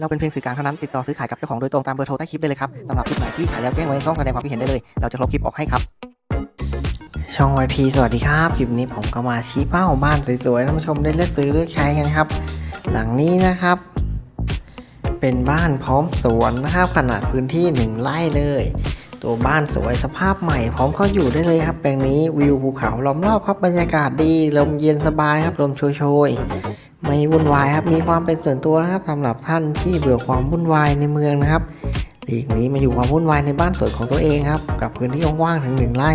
เราเป็นเพียงสื่อกลางเท่านั้นติดต่อซื้อขายกับเจ้าของโดยตรงตามเบอร์โทรใต้คลิปได้เลยครับสำหรับคลิปไหนที่ขายแล้วแจ้งไว้ในช่องแสดงความคิดเห็นได้เลย เราจะลบคลิปออกให้ครับ ช่อง YP สวัสดีครับ คลิปนี้ผมก็มาชี้เป้าบ้านสวยๆท่านผู้ชมได้เลือกซื้อเลือกใช้กันครับ หลังนี้นะครับ เป็นบ้านพร้อมสวนนะครับขนาดพื้นที่หนึ่งไร่เลย ตัวบ้านสวยสภาพใหม่พร้อมเข้าอยู่ได้เลยครับ แปลงนี้วิวภูเขาล้อมรอบครับบรรยากาศดีลมเย็นสบายครับลมโชยๆไม่วุ่นวายครับมีความเป็นส่วนตัวนะครับสำหรับท่านที่เบื่อความวุ่นวายในเมืองนะครับหลีกหนี้มาอยู่ความวุ่นวายในบ้านสวยของตัวเองครับกับพื้นที่ว่างถึงหนึ่งไร่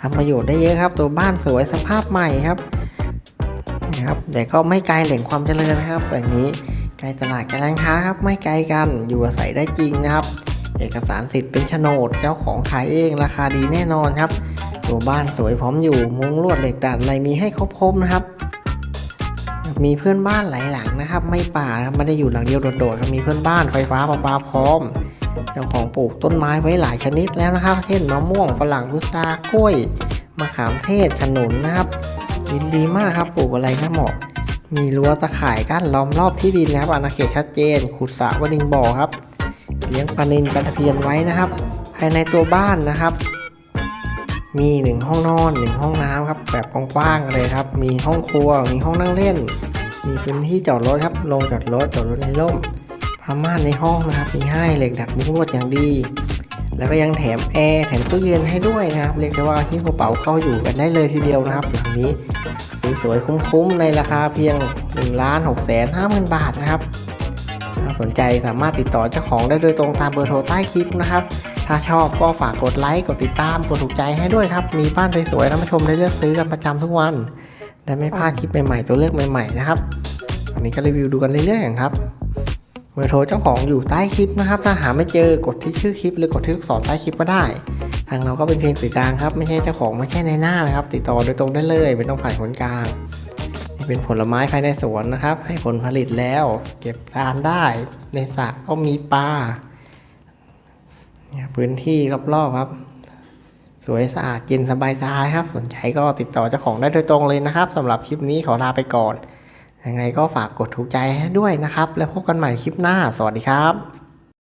ทำประโยชน์ได้เยอะครับ ตัวบ้านสวยสภาพใหม่ครับนะครับแต่ก็ไม่ไกลแหล่งความเจริญนะครับแบบนี้ไกลตลาดไกลร้านค้าครับไม่ไกลกันอยู่อาศัยได้จริงนะครับ เอกสารสิทธิ์เป็นโฉนด เจ้าของขายเองราคาดีแน่นอนครับ ตัวบ้านสวยพร้อมอยู่ มุงลวดเหล็กดัดอะไรมีให้ครบๆนะครับ มีเพื่อนบ้านหลายหลังนะครับ ไม่ป่านะครับไม่ได้อยู่หลังเดียวโดดๆครับมีเพื่อนบ้านไฟฟ้าประปาพร้อม เจ้าของปลูกต้นไม้ไว้หลายชนิดแล้วนะครับ เช่นมะม่วงฝรั่งพุทรากล้วยมะขามเทศขนุนนะครับดินดีมากครับปลูกอะไรก็เหมาะมีรั้วตะข่ายกั้นล้อมรอบที่ดินนะครับอาณาเขตชัดเจนขุดสระวดิงบ่อครับ เลี้ยงปลานิลปลาตะเพียนไว้นะครับ ภายในตัวบ้านนะครับ มีหนึ่งห้องนอนหนึ่งห้องน้ำครับ แบบกว้างๆเลยครับ มีห้องครัว มีห้องนั่งเล่น มีพื้นที่จอดรถครับลงจอดรถจอดรถในร่มผ้าม่านในห้องนะครับ มีให้เหล็กดัดมุ้งลวดอย่างดี แล้วก็ยังแถมแอร์แถมตู้เย็นให้ด้วยนะครับ เรียกได้ว่าหิ้วกระเป๋าเข้าอยู่กันได้เลยทีเดียวนะครับหลังนี้สวยๆคุ้มๆในราคาเพียง1ล้าน6แสน5หมื่นบาทนะครับาสนใจสามารถติดต่อเจ้าของได้โดยตรงตามเบอร์โทรใต้คลิปนะครับ ถ้าชอบก็ฝากกดไลค์ กดติดตาม กดถูกใจให้ด้วยครับ มีบ้านสวยๆท่านผู้ชมได้เลือกซื้อกันประจำทุกวันได้ไม่พลาดคลิปใหม่ๆ ตัวเลือกใหม่ๆนะครับ วันนี้ก็รีวิวดูกันเรื่อยๆครับ เบอร์โทรเจ้าของอยู่ใต้คลิปนะครับ ถ้าหาไม่เจอกดที่ชื่อคลิป หรือกดที่ลูกศรใต้คลิปก็ได้ ทางเราก็เป็นเพียงสื่อกลางครับ ไม่ใช่เจ้าของไม่ใช่ในหน้านะครับ ติดต่อโดยตรงได้เลย ไม่ต้องผ่านคนกลาง เป็นผลไม้ภายในสวนนะครับ ให้ผลผลิตแล้ว เก็บทานได้ ในสระก็มีปลาเนี่ยพื้นที่รอบๆครับ สวยสะอาดเย็นสบายตาครับ สนใจก็ติดต่อเจ้าของได้โดยตรงเลยนะครับสำหรับคลิปนี้ขอลาไปก่อนยังไงก็ฝากกดถูกใจด้วยนะครับ แล้วพบกันใหม่คลิปหน้า สวัสดีครับ